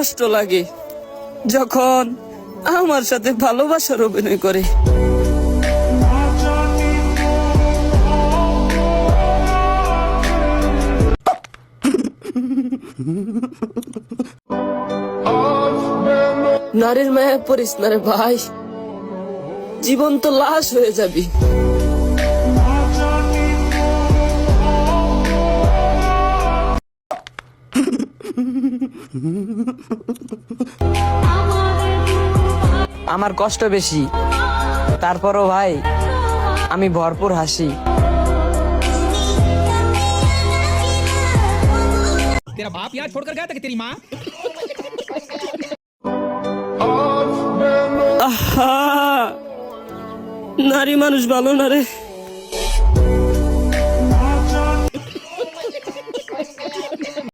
কষ্ট লাগে যখন আমার সাথে ভালোবাসার অভিনয় করে। নারীর মায়া পড়িস না রে ভাই। জীবন তো লাশ হয়ে যাবি। আমার কষ্ট বেশি তারপরও ভাই আমি ভরপুর হাসি तेरा बाप यहाँ छोड़कर गया था कि तेरी माँ আহা নারী মানুষ ভালো না রে